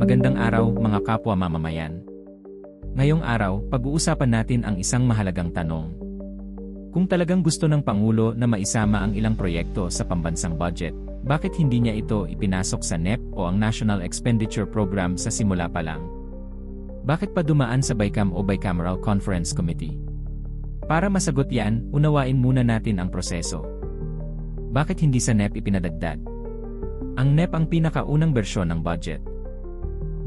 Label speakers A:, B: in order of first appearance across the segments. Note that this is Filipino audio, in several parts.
A: Magandang araw mga kapwa mamamayan. Ngayong araw, pag-uusapan natin ang isang mahalagang tanong. Kung talagang gusto ng Pangulo na maisama ang ilang proyekto sa pambansang budget, bakit hindi niya ito ipinasok sa NEP o ang National Expenditure Program sa simula pa lang? Bakit pa dumaan sa BICAM o Bicameral Conference Committee? Para masagot yan, unawain muna natin ang proseso. Bakit hindi sa NEP ipinadagdag? Ang NEP ang pinakaunang bersyon ng budget.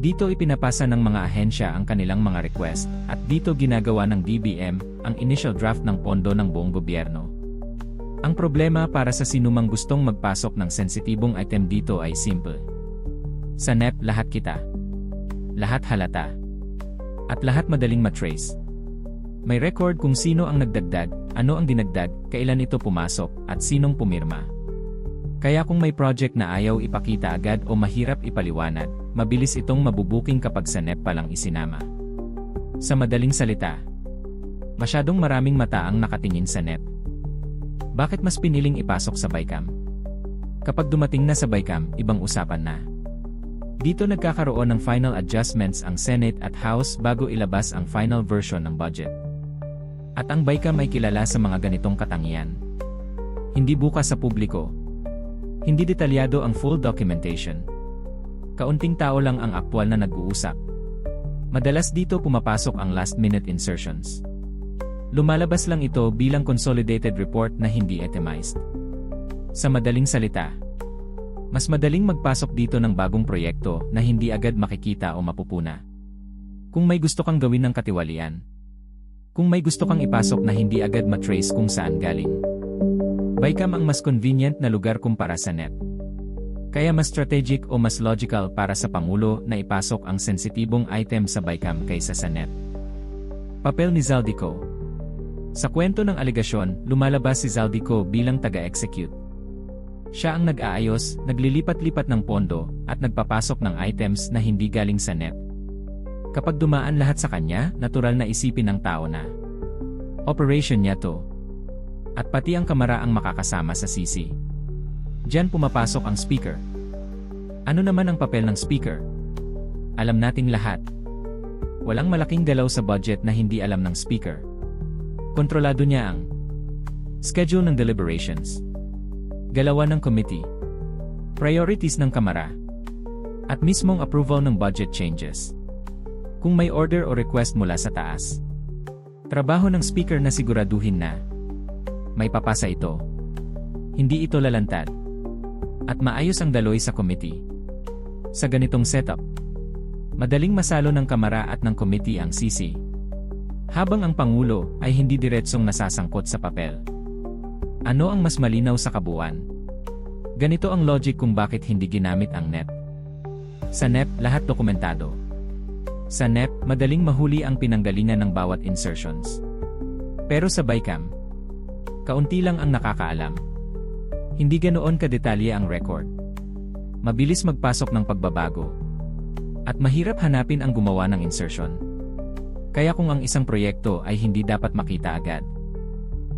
A: Dito ipinapasa ng mga ahensya ang kanilang mga request, at dito ginagawa ng DBM ang initial draft ng pondo ng buong gobyerno. Ang problema para sa sinumang gustong magpasok ng sensitibong item dito ay simple. Sa NEP lahat kita. Lahat halata. At lahat madaling matrace. May record kung sino ang nagdagdag, ano ang dinagdag, kailan ito pumasok, at sinong pumirma. Kaya kung may project na ayaw ipakita agad o mahirap ipaliwanag, mabilis itong mabubuking kapag sa NEP pa lang isinama. Sa madaling salita, masyadong maraming mata ang nakatingin sa NEP. Bakit mas piniling ipasok sa BICAM? Kapag dumating na sa BICAM, ibang usapan na. Dito nagkakaroon ng final adjustments ang Senate at House bago ilabas ang final version ng budget. At ang BICAM ay kilala sa mga ganitong katangian. Hindi bukas sa publiko, hindi detalyado ang full documentation. Kaunting tao lang ang aktwal na nag-uusap. Madalas dito pumapasok ang last-minute insertions. Lumalabas lang ito bilang consolidated report na hindi itemized. Sa madaling salita, mas madaling magpasok dito ng bagong proyekto na hindi agad makikita o mapupuna. Kung may gusto kang gawin ng katiwalian. Kung may gusto kang ipasok na hindi agad matrace kung saan galing. BICAM ang mas convenient na lugar kumpara sa NEP. Kaya mas strategic o mas logical para sa Pangulo na ipasok ang sensitibong item sa BICAM kaysa sa NEP. Papel ni Zaldico Sa kwento ng aligasyon, lumalabas si Zaldico bilang taga-execute. Siya ang nag-aayos, naglilipat-lipat ng pondo, at nagpapasok ng items na hindi galing sa NEP. Kapag dumaan lahat sa kanya, natural na isipin ng tao na operation niya to at pati ang kamara ang makakasama sa CC. Diyan pumapasok ang speaker. Ano naman ang papel ng speaker? Alam nating lahat. Walang malaking galaw sa budget na hindi alam ng speaker. Kontrolado niya ang schedule ng deliberations, galawan ng committee, priorities ng kamara, at mismong approval ng budget changes. Kung may order o request mula sa taas, trabaho ng speaker na siguraduhin na may papasa ito. Hindi ito lalantad. At maayos ang daloy sa committee. Sa ganitong setup, madaling masalo ng kamara at ng committee ang CC. Habang ang Pangulo ay hindi diretsong nasasangkot sa papel. Ano ang mas malinaw sa kabuuan? Ganito ang logic kung bakit hindi ginamit ang NEP. Sa NEP, lahat dokumentado. Sa NEP, madaling mahuli ang pinanggalingan ng bawat insertions. Pero sa BICAM, Kaunti lang ang nakakaalam. Hindi ganoon kadetalye ang record. Mabilis magpasok ng pagbabago. At mahirap hanapin ang gumawa ng insertion. Kaya kung ang isang proyekto ay hindi dapat makita agad.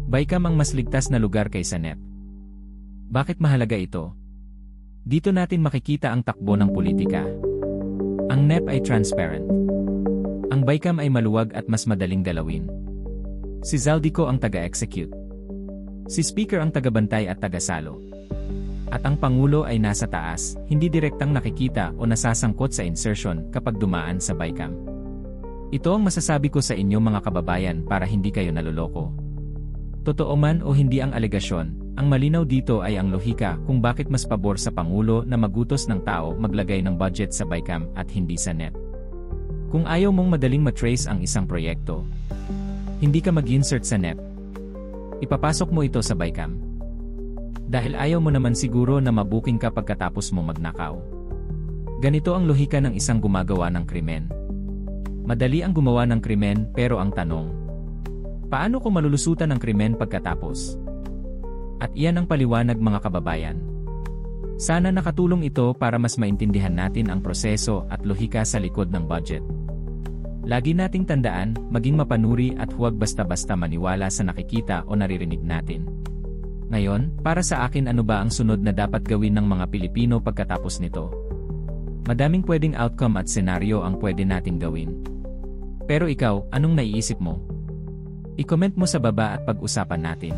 A: Baykam ang mas ligtas na lugar kaysa NEP. Bakit mahalaga ito? Dito natin makikita ang takbo ng politika. Ang NEP ay transparent. Ang Baykam ay maluwag at mas madaling dalawin. Si Zaldico ang taga-execute. Si Speaker ang tagabantay at tagasalo. At ang Pangulo ay nasa taas, hindi direktang nakikita o nasasangkot sa insertion kapag dumaan sa BICAM. Ito ang masasabi ko sa inyo mga kababayan para hindi kayo naloloko. Totoo man o hindi ang alegasyon, ang malinaw dito ay ang lohika kung bakit mas pabor sa Pangulo na magutos ng tao maglagay ng budget sa BICAM at hindi sa NET. Kung ayaw mong madaling matrace ang isang proyekto, hindi ka mag-insert sa NET, Ipapasok mo ito sa BICAM. Dahil ayaw mo naman siguro na mabuking ka pagkatapos mo magnakaw. Ganito ang lohika ng isang gumagawa ng krimen. Madali ang gumawa ng krimen pero ang tanong, paano ko malulusutan ng krimen pagkatapos? At iyan ang paliwanag mga kababayan. Sana nakatulong ito para mas maintindihan natin ang proseso at lohika sa likod ng budget. Lagi nating tandaan, maging mapanuri at huwag basta-basta maniwala sa nakikita o naririnig natin. Ngayon, para sa akin ano ba ang sunod na dapat gawin ng mga Pilipino pagkatapos nito? Madaming pwedeng outcome at senaryo ang pwede nating gawin. Pero ikaw, anong naiisip mo? I-comment mo sa baba at pag-usapan natin.